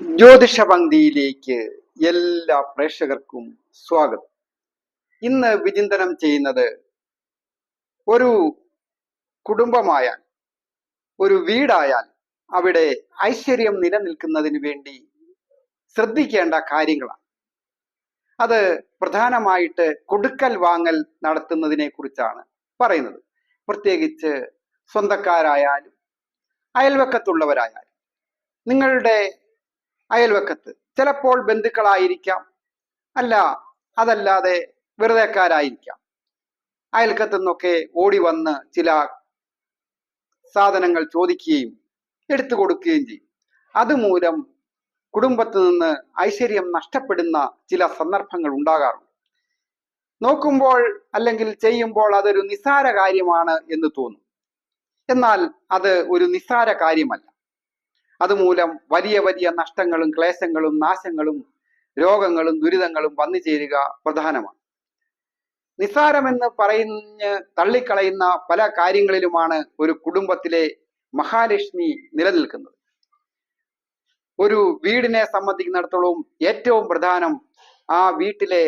ജ്യോതിഷ പങ്ക്തിയിലേക്ക് എല്ലാ പ്രേക്ഷകർക്കും സ്വാഗതം. ഇന്ന് വിചിന്തനം ചെയ്യുന്നത് ഒരു കുടുംബമായാൽ ഒരു വീടായാൽ അവിടെ ഐശ്വര്യം നിലനിൽക്കുന്നതിന് വേണ്ടി ശ്രദ്ധിക്കേണ്ട കാര്യങ്ങളാണ്. അത് പ്രധാനമായിട്ട് കൊടുക്കൽ വാങ്ങൽ നടത്തുന്നതിനെ കുറിച്ചാണ് പറയുന്നത്. പ്രത്യേകിച്ച് സ്വന്തക്കാരായാലും അയൽവക്കത്തുള്ളവരായാലും. നിങ്ങളുടെ അയൽവക്കത്ത്. ചിലപ്പോൾ ബന്ധുക്കളായിരിക്കാം. അല്ല അതല്ലാതെ വെറുതെക്കാരായിരിക്കാം. അയൽക്കത്തു നിന്നൊക്കെ ഓടി വന്ന് ചില സാധനങ്ങൾ ചോദിക്കുകയും എടുത്തു കൊടുക്കുകയും ചെയ്യും. അതുമൂലം കുടുംബത്തിൽ നിന്ന് ഐശ്വര്യം നഷ്ടപ്പെടുന്ന ചില സന്ദർഭങ്ങൾ ഉണ്ടാകാറുണ്ട്. നോക്കുമ്പോൾ അല്ലെങ്കിൽ ചെയ്യുമ്പോൾ അതൊരു നിസ്സാര കാര്യമാണ് എന്ന് തോന്നും. എന്നാൽ അത് ഒരു നിസ്സാര കാര്യമല്ല. അതുമൂലം വലിയ വലിയ നഷ്ടങ്ങളും ക്ലേശങ്ങളും നാശങ്ങളും രോഗങ്ങളും ദുരിതങ്ങളും വന്നു ചേരുക പ്രധാനമാണ്. നിസ്സാരമെന്ന് പറഞ്ഞ് തള്ളിക്കളയുന്ന പല കാര്യങ്ങളിലുമാണ് ഒരു കുടുംബത്തിലെ മഹാലക്ഷ്മി നിലനിൽക്കുന്നത്. ഒരു വീടിനെ സംബന്ധിക്കുന്നിടത്തോളം ഏറ്റവും പ്രധാനം ആ വീട്ടിലെ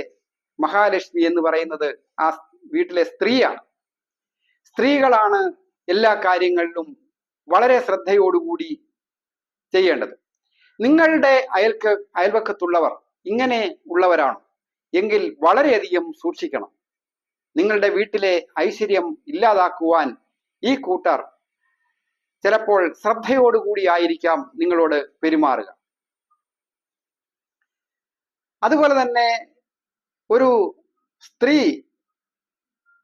മഹാലക്ഷ്മി എന്ന് പറയുന്നത് ആ വീട്ടിലെ സ്ത്രീയാണ്. സ്ത്രീകളാണ് എല്ലാ കാര്യങ്ങളിലും വളരെ ശ്രദ്ധയോടുകൂടി ചെയ്യേണ്ടത്. നിങ്ങളുടെ അയൽക്ക് അയൽവക്കത്തുള്ളവർ ഇങ്ങനെ ഉള്ളവരാണ്. എങ്കിൽ വളരെയധികം സൂക്ഷിക്കണം. നിങ്ങളുടെ വീട്ടിലെ ഐശ്വര്യം ഇല്ലാതാക്കുവാൻ ഈ കൂട്ടർ ചിലപ്പോൾ ശ്രദ്ധയോടുകൂടി ആയിരിക്കാം നിങ്ങളോട് പെരുമാറുക. അതുപോലെ തന്നെ ഒരു സ്ത്രീ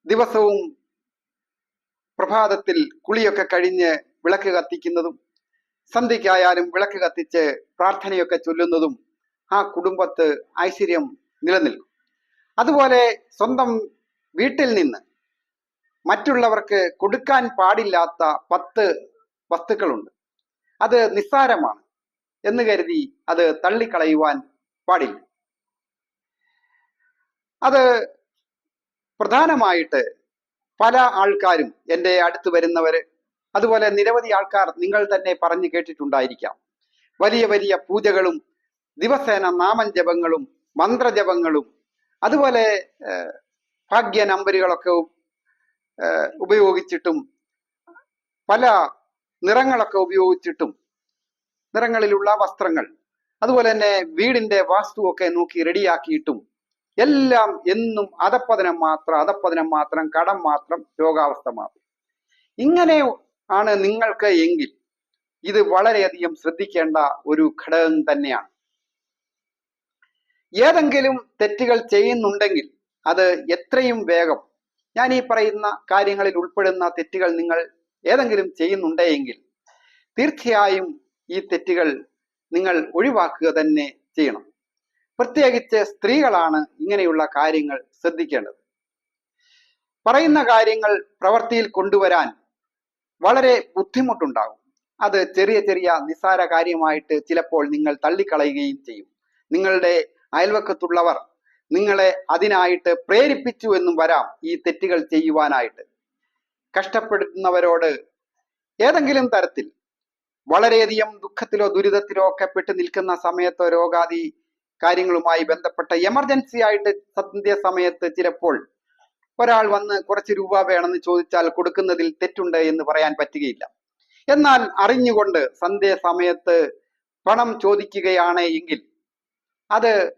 ദിവസവും പ്രഭാതത്തിൽ കുളിയൊക്കെ കഴിഞ്ഞ് വിളക്ക് കത്തിക്കുന്നതും സന്ധ്യയ്ക്കായാലും വിളക്ക് കത്തിച്ച് പ്രാർത്ഥനയൊക്കെ ചൊല്ലുന്നതും ആ കുടുംബത്ത് ഐശ്വര്യം നിലനിൽക്കും. അതുപോലെ സ്വന്തം വീട്ടിൽ നിന്ന് മറ്റുള്ളവർക്ക് കൊടുക്കാൻ പാടില്ലാത്ത പത്ത് വസ്തുക്കളുണ്ട്. അത് നിസ്സാരമാണ് എന്ന് കരുതി അത് തള്ളിക്കളയുവാൻ പാടില്ല. അത് പ്രധാനമായിട്ട് പല ആൾക്കാരും എന്റെ അടുത്ത് വരുന്നവര് അതുപോലെ നിരവധി ആൾക്കാർ നിങ്ങൾ തന്നെ പറഞ്ഞു കേട്ടിട്ടുണ്ടായിരിക്കാം. വലിയ വലിയ പൂജകളും ദിവസേന നാമം ജപങ്ങളും മന്ത്രജപങ്ങളും അതുപോലെ ഭാഗ്യ നമ്പരുകളൊക്കെ ഉപയോഗിച്ചിട്ടും പല നിറങ്ങളൊക്കെ ഉപയോഗിച്ചിട്ടും നിറങ്ങളിലുള്ള വസ്ത്രങ്ങൾ അതുപോലെ തന്നെ വീടിന്റെ വാസ്തുവൊക്കെ നോക്കി റെഡിയാക്കിയിട്ടും എല്ലാം എന്നും അധപ്പതനം മാത്രം അധപ്പതനം മാത്രം കടം മാത്രം രോഗാവസ്ഥ മാത്രം. ഇങ്ങനെ ആണ് നിങ്ങൾക്ക് എങ്കിൽ. ഇത് വളരെയധികം ശ്രദ്ധിക്കേണ്ട ഒരു ഘടകം തന്നെയാണ്. ഏതെങ്കിലും തെറ്റുകൾ ചെയ്യുന്നുണ്ടെങ്കിൽ അത് എത്രയും വേഗം ഞാൻ ഈ പറയുന്ന കാര്യങ്ങളിൽ ഉൾപ്പെടുന്ന തെറ്റുകൾ നിങ്ങൾ ഏതെങ്കിലും ചെയ്യുന്നുണ്ടെങ്കിൽ തീർച്ചയായും ഈ തെറ്റുകൾ നിങ്ങൾ ഒഴിവാക്കുക തന്നെ ചെയ്യണം. പ്രത്യേകിച്ച് സ്ത്രീകളാണ് ഇങ്ങനെയുള്ള കാര്യങ്ങൾ ശ്രദ്ധിക്കേണ്ടത്. പറയുന്ന കാര്യങ്ങൾ പ്രവൃത്തിയിൽ കൊണ്ടുവരാൻ വളരെ ബുദ്ധിമുട്ടുണ്ടാകും. അത് ചെറിയ ചെറിയ നിസ്സാര കാര്യമായിട്ട് ചിലപ്പോൾ നിങ്ങൾ തള്ളിക്കളയുകയും ചെയ്യും. നിങ്ങളുടെ അയൽവക്കത്തുള്ളവർ നിങ്ങളെ അതിനായിട്ട് പ്രേരിപ്പിച്ചു എന്നും വരാം ഈ തെറ്റുകൾ ചെയ്യുവാനായിട്ട്. കഷ്ടപ്പെടുന്നവരോട് ഏതെങ്കിലും തരത്തിൽ വളരെയധികം ദുഃഖത്തിലോ ദുരിതത്തിലോ ഒക്കെ പെട്ട് നിൽക്കുന്ന സമയത്തോ രോഗാദി കാര്യങ്ങളുമായി ബന്ധപ്പെട്ട എമർജൻസി ആയിട്ട് സന്ധ്യ സമയത്ത് ചിലപ്പോൾ ഒരാൾ വന്ന് കുറച്ച് രൂപ വേണമെന്ന് ചോദിച്ചാൽ കൊടുക്കുന്നതിൽ തെറ്റുണ്ട് എന്ന് പറയാൻ പറ്റുകയില്ല. എന്നാൽ അറിഞ്ഞുകൊണ്ട് സന്ധ്യ സമയത്ത് പണം ചോദിക്കുകയാണ് എങ്കിൽ അത്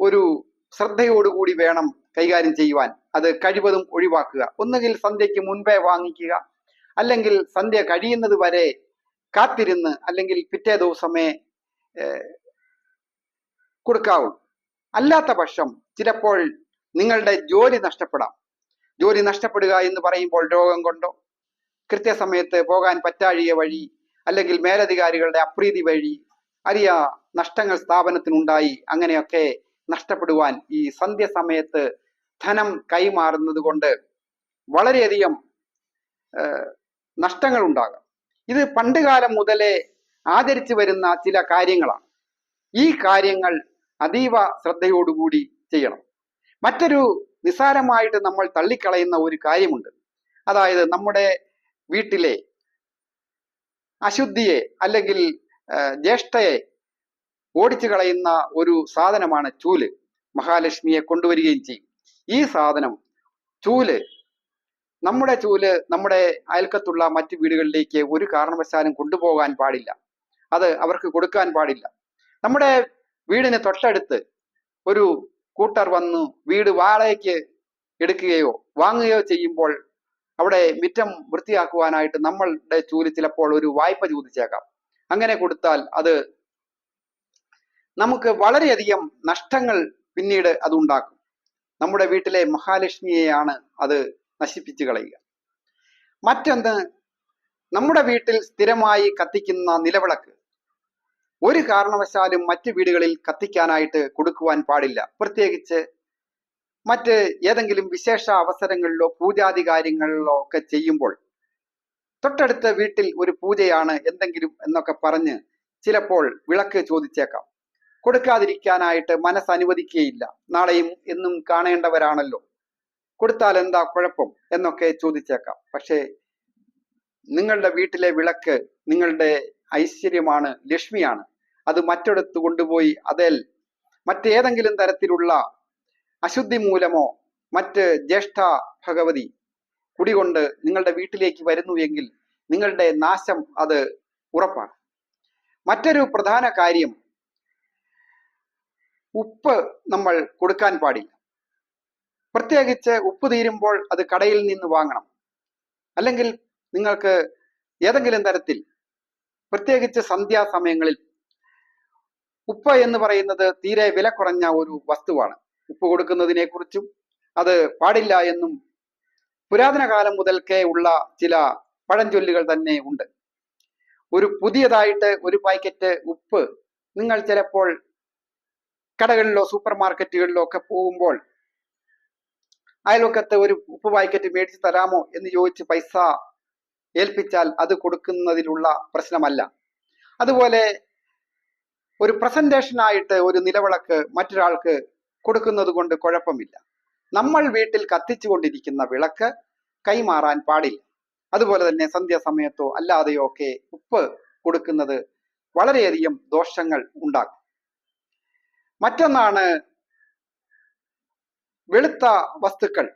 ഒരു ശ്രദ്ധയോടുകൂടി വേണം കൈകാര്യം ചെയ്യുവാൻ. അത് കഴിവതും ഒഴിവാക്കുക. ഒന്നുകിൽ സന്ധ്യയ്ക്ക് മുൻപേ വാങ്ങിക്കുക. അല്ലെങ്കിൽ സന്ധ്യ കഴിയുന്നത് വരെ കാത്തിരുന്ന് അല്ലെങ്കിൽ പിറ്റേ ദിവസമേ കൊടുക്കാവൂ. അല്ലാത്ത പക്ഷം ചിലപ്പോൾ നിങ്ങളുടെ ജോലി നഷ്ടപ്പെടാം. ജോലി നഷ്ടപ്പെടുക എന്ന് പറയുമ്പോൾ രോഗം കൊണ്ടോ കൃത്യസമയത്ത് പോകാൻ പറ്റാഴിയ വഴി അല്ലെങ്കിൽ മേലധികാരികളുടെ അപ്രീതി വഴി അരിയ നഷ്ടങ്ങൾ സ്ഥാപനത്തിനുണ്ടായി അങ്ങനെയൊക്കെ നഷ്ടപ്പെടുവാൻ ഈ സന്ധ്യ സമയത്ത് ധനം കൈമാറുന്നത് കൊണ്ട് വളരെയധികം നഷ്ടങ്ങൾ ഉണ്ടാകാം ഇത് പണ്ടുകാലം മുതലേ ആചരിച്ചു വരുന്ന ചില കാര്യങ്ങളാണ്. ഈ കാര്യങ്ങൾ അതീവ ശ്രദ്ധയോടുകൂടി ചെയ്യണം. മറ്റൊരു നിസ്സാരമായിട്ട് നമ്മൾ തള്ളിക്കളയുന്ന ഒരു കാര്യമുണ്ട്. അതായത് നമ്മുടെ വീട്ടിലെ അശുദ്ധിയെ അല്ലെങ്കിൽ ജ്യേഷ്ഠയെ ഓടിച്ചു കളയുന്ന ഒരു സാധനമാണ് ചൂൽ. മഹാലക്ഷ്മിയെ കൊണ്ടുവരികയും ചെയ്യും. ഈ സാധനം ചൂൽ നമ്മുടെ ചൂൽ നമ്മുടെ അയൽക്കത്തുള്ള മറ്റു വീടുകളിലേക്ക് ഒരു കാരണവശാലും കൊണ്ടുപോകാൻ പാടില്ല. അത് അവർക്ക് കൊടുക്കാൻ പാടില്ല. നമ്മുടെ വീടിന് തൊട്ടടുത്ത് ഒരു കൂട്ടർ വന്നു വീട് വാടകയ്ക്ക് എടുക്കുകയോ വാങ്ങുകയോ ചെയ്യുമ്പോൾ അവിടെ മിറ്റം വൃത്തിയാക്കുവാനായിട്ട് നമ്മളുടെ ചൂൽ ചിലപ്പോൾ ഒരു വായ്പ ചോദിച്ചേക്കാം. അങ്ങനെ കൊടുത്താൽ അത് നമുക്ക് വളരെയധികം നഷ്ടങ്ങൾ പിന്നീട് അത് ഉണ്ടാക്കും. നമ്മുടെ വീട്ടിലെ മഹാലക്ഷ്മിയെയാണ് അത് നശിപ്പിച്ചു കളയുക. മറ്റൊന്ന് നമ്മുടെ വീട്ടിൽ സ്ഥിരമായി കത്തിക്കുന്ന നിലവിളക്ക്. ഒരു കാരണവശാലും മറ്റ് വീടുകളിൽ കത്തിക്കാനായിട്ട് കൊടുക്കുവാൻ പാടില്ല. പ്രത്യേകിച്ച് മറ്റ് ഏതെങ്കിലും വിശേഷ അവസരങ്ങളിലോ പൂജാതി കാര്യങ്ങളിലോ ഒക്കെ ചെയ്യുമ്പോൾ തൊട്ടടുത്ത വീട്ടിൽ ഒരു പൂജയാണ് എന്തെങ്കിലും എന്നൊക്കെ പറഞ്ഞ് ചിലപ്പോൾ വിളക്ക് ചോദിച്ചേക്കാം. കൊടുക്കാതിരിക്കാനായിട്ട് മനസ്സ് അനുവദിക്കുകയില്ല നാളെയും എന്നും കാണേണ്ടവരാണല്ലോ. കൊടുത്താൽ എന്താ കുഴപ്പം എന്നൊക്കെ ചോദിച്ചേക്കാം. പക്ഷേ നിങ്ങളുടെ വീട്ടിലെ വിളക്ക് നിങ്ങളുടെ ഐശ്വര്യമാണ് ലക്ഷ്മിയാണ്. അത് മറ്റെടുത്ത് കൊണ്ടുപോയി. അതിൽ മറ്റേതെങ്കിലും തരത്തിലുള്ള അശുദ്ധി മൂലമോ മറ്റ് ജ്യേഷ്ഠ ഭഗവതി കുടികൊണ്ട് നിങ്ങളുടെ വീട്ടിലേക്ക് വരുന്നു എങ്കിൽ നിങ്ങളുടെ നാശം അത് ഉറപ്പാണ്. മറ്റൊരു പ്രധാന കാര്യം ഉപ്പ് നമ്മൾ കൊടുക്കാൻ പാടില്ല. പ്രത്യേകിച്ച് ഉപ്പ് തീരുമ്പോൾ അത് കടയിൽ നിന്ന് വാങ്ങണം. അല്ലെങ്കിൽ നിങ്ങൾക്ക് ഏതെങ്കിലും തരത്തിൽ പ്രത്യേകിച്ച് സന്ധ്യാസമയങ്ങളിൽ ഉപ്പ് എന്ന് പറയുന്നത് തീരെ വില കുറഞ്ഞ ഒരു വസ്തുവാണ്. ഉപ്പ് കൊടുക്കുന്നതിനെ കുറിച്ചും അത് പാടില്ല എന്നും പുരാതന കാലം മുതൽക്കേ ഉള്ള ചില പഴഞ്ചൊല്ലുകൾ തന്നെ ഉണ്ട്. ഒരു പുതിയതായിട്ട് ഒരു പാക്കറ്റ് ഉപ്പ് നിങ്ങൾ ചിലപ്പോൾ കടകളിലോ സൂപ്പർ മാർക്കറ്റുകളിലോ ഒക്കെ പോകുമ്പോൾ അയൽവക്കത്ത് ഒരു ഉപ്പ് പാക്കറ്റ് മേടിച്ച് തരാമോ എന്ന് ചോദിച്ച് പൈസ ഏൽപ്പിച്ചാൽ അത് കൊടുക്കുന്നതിലുള്ള പ്രശ്നമല്ല. അതുപോലെ ഒരു പ്രസന്റേഷനായിട്ട് ഒരു നിലവിളക്ക് മറ്റൊരാൾക്ക് കൊടുക്കുന്നത് കൊണ്ട് കുഴപ്പമില്ല. നമ്മൾ വീട്ടിൽ കത്തിച്ചു കൊണ്ടിരിക്കുന്ന വിളക്ക് കൈമാറാൻ പാടില്ല. അതുപോലെ തന്നെ സന്ധ്യാസമയത്തോ അല്ലാതെയോ ഒക്കെ ഉപ്പ് കൊടുക്കുന്നത് വളരെയധികം ദോഷങ്ങൾ ഉണ്ടാക്കും. മറ്റൊന്നാണ് വെളുത്ത വസ്തുക്കൾ.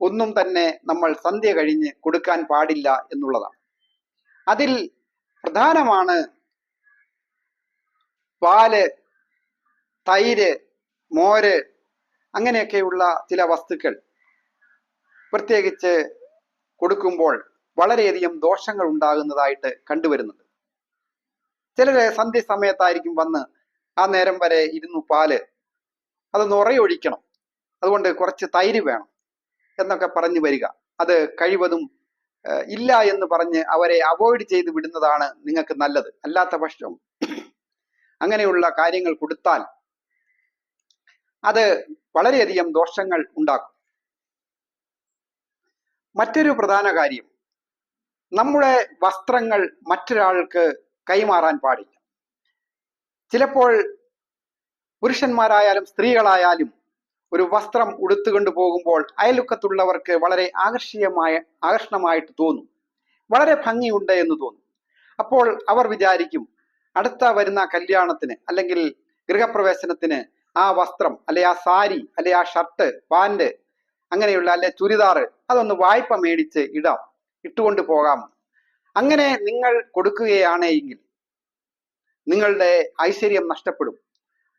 ഒന്നും തന്നെ നമ്മൾ സന്ധ്യ കഴിഞ്ഞ് കൊടുക്കാൻ പാടില്ല എന്നുള്ളതാണ്. അതിൽ പ്രധാനമാണ് പാൽ തൈര് മോര് അങ്ങനെയൊക്കെയുള്ള ചില വസ്തുക്കൾ പ്രത്യേകിച്ച് കൊടുക്കുമ്പോൾ വളരെയധികം ദോഷങ്ങൾ ഉണ്ടാകുന്നതായിട്ട് കണ്ടുവരുന്നുണ്ട്. ചിലര് സന്ധ്യ സമയത്തായിരിക്കും വന്ന് ആ നേരം വരെ ഇരുന്നു പാൽ. അതൊന്ന് ഉറയൊഴിക്കണം. അതുകൊണ്ട് കുറച്ച് തൈര് വേണം എന്നൊക്കെ പറഞ്ഞു വരിക. അത് കഴിവതും ഇല്ല എന്ന് പറഞ്ഞ് അവരെ അവോയ്ഡ് ചെയ്ത് വിടുന്നതാണ് നിങ്ങൾക്ക് നല്ലത്. അല്ലാത്ത പക്ഷം അങ്ങനെയുള്ള കാര്യങ്ങൾ കൊടുത്താൽ അത് വളരെയധികം ദോഷങ്ങൾ ഉണ്ടാക്കും. മറ്റൊരു പ്രധാന കാര്യം നമ്മുടെ വസ്ത്രങ്ങൾ മറ്റൊരാൾക്ക് കൈമാറാൻ പാടില്ല. ചിലപ്പോൾ പുരുഷന്മാരായാലും സ്ത്രീകളായാലും ഒരു വസ്ത്രം ഉടുത്തുകൊണ്ട് പോകുമ്പോൾ അയലുക്കത്തുള്ളവർക്ക് വളരെ ആകർഷീയമായ ആകർഷണമായിട്ട് തോന്നും. വളരെ ഭംഗിയുണ്ട് എന്ന് തോന്നും. അപ്പോൾ അവർ വിചാരിക്കും അടുത്ത വരുന്ന കല്യാണത്തിന് അല്ലെങ്കിൽ ഗൃഹപ്രവേശനത്തിന് ആ വസ്ത്രം അല്ലെ ആ സാരി അല്ലെ ആ ഷർട്ട് പാന്റ് അങ്ങനെയുള്ള അല്ലെ ചുരിദാറ് അതൊന്ന് വായ്പ മേടിച്ച് ഇടാം. ഇട്ടുകൊണ്ട് പോകാം. അങ്ങനെ നിങ്ങൾ കൊടുക്കുകയാണെങ്കിൽ നിങ്ങളുടെ ഐശ്വര്യം നഷ്ടപ്പെടും.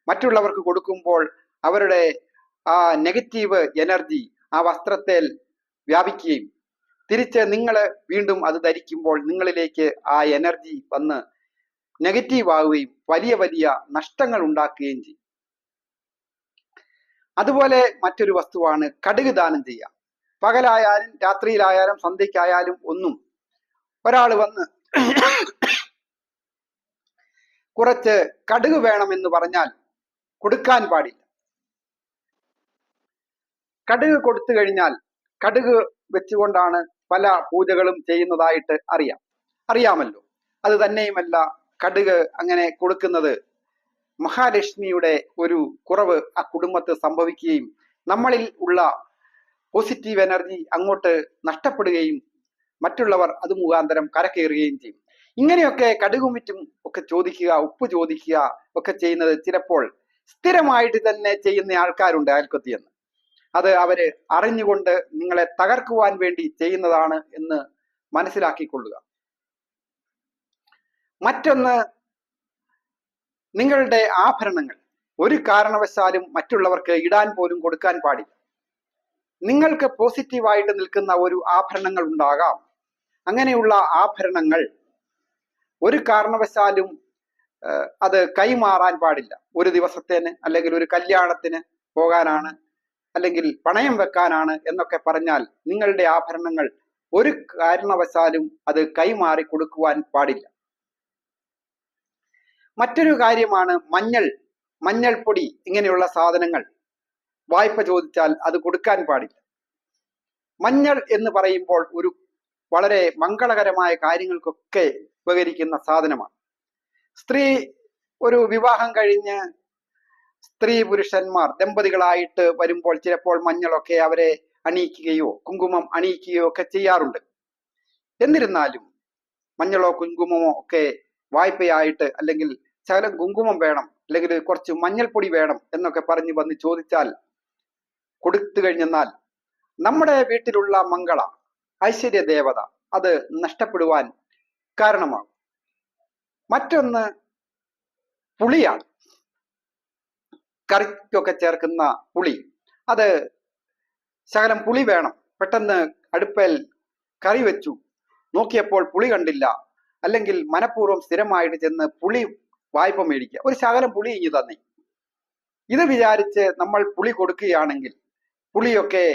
മറ്റുള്ളവർക്ക് കൊടുക്കുമ്പോൾ അവരുടെ ആ നെഗറ്റീവ് എനർജി ആ വസ്ത്രത്തിൽ വ്യാപിക്കുകയും തിരിച്ച് നിങ്ങൾ വീണ്ടും അത് ധരിക്കുമ്പോൾ നിങ്ങളിലേക്ക് ആ എനർജി വന്ന് നെഗറ്റീവ് ആവുകയും വലിയ വലിയ നഷ്ടങ്ങൾ ഉണ്ടാക്കുകയും ചെയ്യും. അതുപോലെ മറ്റൊരു വസ്തുവാണ് കടുക് ദാനം ചെയ്യുക. പകലായാലും രാത്രിയിലായാലും സന്ധ്യയ്ക്കായാലും ഒന്നും ഒരാൾ വന്ന് കുറച്ച് കടുക് വേണമെന്ന് പറഞ്ഞാൽ കൊടുക്കാൻ പാടില്ല. കടുക് കൊടുത്തു കഴിഞ്ഞാൽ കടുക് വെച്ചുകൊണ്ടാണ് പല പൂജകളും ചെയ്യുന്നതായിട്ട് അറിയാം. അറിയാമല്ലോ. അത് തന്നെയുമല്ല കടുക് അങ്ങനെ കൊടുക്കുന്നത്. മഹാലക്ഷ്മിയുടെ ഒരു കുറവ് ആ കുടുംബത്ത് സംഭവിക്കുകയും നമ്മളിൽ ഉള്ള പോസിറ്റീവ് എനർജി അങ്ങോട്ട് നഷ്ടപ്പെടുകയും മറ്റുള്ളവർ അത് മുഖാന്തരം കരകയറുകയും ചെയ്യും. ഇങ്ങനെയൊക്കെ കടുകും വിറ്റും ഒക്കെ ചോദിക്കുക ഉപ്പ് ചോദിക്കുക ഒക്കെ ചെയ്യുന്നത് ചിലപ്പോൾ സ്ഥിരമായിട്ട് തന്നെ ചെയ്യുന്ന ആൾക്കാരുണ്ട് അയൽക്കൊത്തിയെന്ന് അത് അവർ അറിഞ്ഞുകൊണ്ട് നിങ്ങളെ തകർക്കുവാൻ വേണ്ടി ചെയ്യുന്നതാണ് എന്ന് മനസ്സിലാക്കിക്കൊള്ളുക. മറ്റൊന്ന് നിങ്ങളുടെ ആഭരണങ്ങൾ. ഒരു കാരണവശാലും മറ്റുള്ളവർക്ക് ഇടാൻ പോലും കൊടുക്കാൻ പാടില്ല. നിങ്ങൾക്ക് പോസിറ്റീവായിട്ട് നിൽക്കുന്ന ഒരു ആഭരണങ്ങൾ ഉണ്ടാകാം. അങ്ങനെയുള്ള ആഭരണങ്ങൾ ഒരു കാരണവശാലും അത് കൈമാറാൻ പാടില്ല. ഒരു ദിവസത്തേന് അല്ലെങ്കിൽ ഒരു കല്യാണത്തിന് പോകാനാണ് അല്ലെങ്കിൽ പണയം വെക്കാനാണ് എന്നൊക്കെ പറഞ്ഞാൽ നിങ്ങളുടെ ആഭരണങ്ങൾ ഒരു കാരണവശാലും അത് കൈമാറി കൊടുക്കുവാൻ പാടില്ല. മറ്റൊരു കാര്യമാണ് മഞ്ഞൾ മഞ്ഞൾപ്പൊടി ഇങ്ങനെയുള്ള സാധനങ്ങൾ. വായ്പ ചോദിച്ചാൽ അത് കൊടുക്കാൻ പാടില്ല. മഞ്ഞൾ എന്ന് പറയുമ്പോൾ ഒരു വളരെ മംഗളകരമായ കാര്യങ്ങൾക്കൊക്കെ ഉപകരിക്കുന്ന സാധനമാണ്. സ്ത്രീ ഒരു വിവാഹം കഴിഞ്ഞ് സ്ത്രീ പുരുഷന്മാർ ദമ്പതികളായിട്ട് വരുമ്പോൾ ചിലപ്പോൾ മഞ്ഞളൊക്കെ അവരെ അണിയിക്കുകയോ കുങ്കുമം അണിയിക്കുകയോ ഒക്കെ ചെയ്യാറുണ്ട്. എന്നിരുന്നാലും മഞ്ഞളോ കുങ്കുമമോ ഒക്കെ വായ്പയായിട്ട് അല്ലെങ്കിൽ ശകലം കുങ്കുമം വേണം അല്ലെങ്കിൽ കുറച്ച് മഞ്ഞൾപ്പൊടി വേണം എന്നൊക്കെ പറഞ്ഞ് വന്ന് ചോദിച്ചാൽ കൊടുത്തു കഴിഞ്ഞെന്നാൽ നമ്മുടെ വീട്ടിലുള്ള മംഗള ഐശ്വര്യ ദേവത അത് നഷ്ടപ്പെടുവാൻ കാരണമാകും. മറ്റൊന്ന് പുളിയാണ്. കറിക്കൊക്കെ ചേർക്കുന്ന പുളി അത് ശകലം പുളി വേണം. പെട്ടെന്ന് അടുപ്പൽ കറി വെച്ചു. നോക്കിയപ്പോൾ പുളി കണ്ടില്ല. അല്ലെങ്കിൽ മനഃപൂർവം സ്ഥിരമായിട്ട് ചെന്ന് പുളി വായ്പ മേടിക്കുക. ഒരു ശകലം പുളി ഇങ്ങി തന്നെ. ഇത് വിചാരിച്ച് നമ്മൾ പുളി കൊടുക്കുകയാണെങ്കിൽ പുളിയൊക്കെ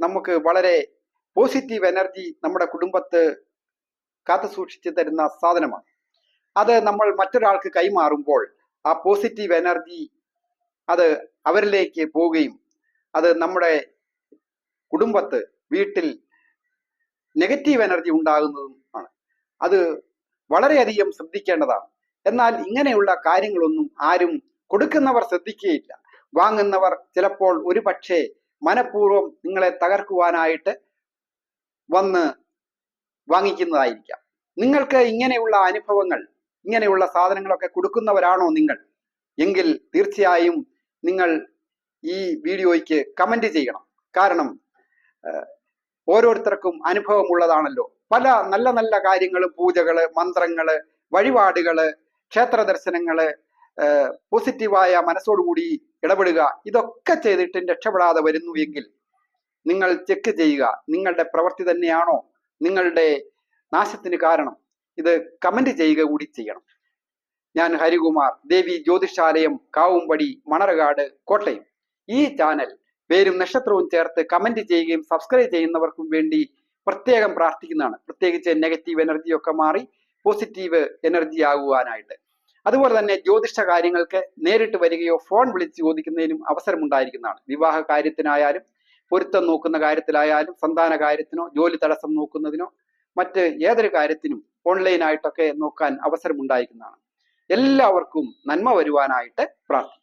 നമുക്ക് വളരെ പോസിറ്റീവ് എനർജി നമ്മുടെ കുടുംബത്ത് കാത്തു സൂക്ഷിച്ചു തരുന്ന സാധനമാണ്. അത് നമ്മൾ മറ്റൊരാൾക്ക് കൈമാറുമ്പോൾ ആ പോസിറ്റീവ് എനർജി അത് അവരിലേക്ക് പോവുകയും അത് നമ്മുടെ കുടുംബത്ത് വീട്ടിൽ നെഗറ്റീവ് എനർജി ഉണ്ടാകുന്നതും ആണ്. അത് വളരെയധികം ശ്രദ്ധിക്കേണ്ടതാണ്. എന്നാൽ ഇങ്ങനെയുള്ള കാര്യങ്ങളൊന്നും ആരും കൊടുക്കുന്നവർ ശ്രദ്ധിക്കുകയില്ല. വാങ്ങുന്നവർ ചിലപ്പോൾ ഒരു പക്ഷേ മനഃപൂർവം നിങ്ങളെ തകർക്കുവാനായിട്ട് വന്ന് വാങ്ങിക്കുന്നതായിരിക്കാം. നിങ്ങൾക്ക് ഇങ്ങനെയുള്ള അനുഭവങ്ങൾ ഇങ്ങനെയുള്ള സാധനങ്ങളൊക്കെ കൊടുക്കുന്നവരാണോ നിങ്ങൾ? എങ്കിൽ തീർച്ചയായും നിങ്ങൾ ഈ വീഡിയോയ്ക്ക് കമന്റ് ചെയ്യണം. കാരണം ഓരോരുത്തർക്കും അനുഭവമുള്ളതാണല്ലോ. പല നല്ല നല്ല കാര്യങ്ങളും പൂജകൾ മന്ത്രങ്ങൾ വഴിപാടുകൾ ക്ഷേത്ര ദർശനങ്ങൾ പോസിറ്റീവായ മനസ്സോടുകൂടി ഇടപെടുക ഇതൊക്കെ ചെയ്തിട്ട് രക്ഷപ്പെടാതെ വരുന്നു എങ്കിൽ നിങ്ങൾ ചെക്ക് ചെയ്യുക നിങ്ങളുടെ പ്രവൃത്തി തന്നെയാണോ നിങ്ങളുടെ നാശത്തിന് കാരണം. ഇത് കമന്റ് ചെയ്യുക കൂടി ചെയ്യണം. ഞാൻ ഹരികുമാർ ദേവി ജ്യോതിഷാലയം കാവുംപടി മണർകാട് കോട്ടയം. ഈ ചാനൽ പേരും നക്ഷത്രവും ചേർത്ത് കമന്റ് ചെയ്യുകയും സബ്സ്ക്രൈബ് ചെയ്യുന്നവർക്കും വേണ്ടി പ്രത്യേകം പ്രാർത്ഥിക്കുന്നതാണ്. പ്രത്യേകിച്ച് നെഗറ്റീവ് എനർജിയൊക്കെ മാറി പോസിറ്റീവ് എനർജി ആകുവാനായിട്ട്. അതുപോലെ തന്നെ ജ്യോതിഷ കാര്യങ്ങൾക്ക് നേരിട്ട് വരികയോ ഫോൺ വിളിച്ച് ചോദിക്കുന്നതിനും അവസരമുണ്ടായിരിക്കുന്നതാണ്. വിവാഹ കാര്യത്തിനായാലും പൊരുത്തം നോക്കുന്ന കാര്യത്തിലായാലും സന്താന കാര്യത്തിനോ ജോലി തടസ്സം നോക്കുന്നതിനോ മറ്റ് ഏതൊരു കാര്യത്തിനും ഓൺലൈനായിട്ടൊക്കെ നോക്കാൻ അവസരമുണ്ടായിരിക്കുന്നതാണ്. എല്ലാവർക്കും നന്മ വരുവാനായിട്ട് പ്രാർത്ഥിക്കുന്നു.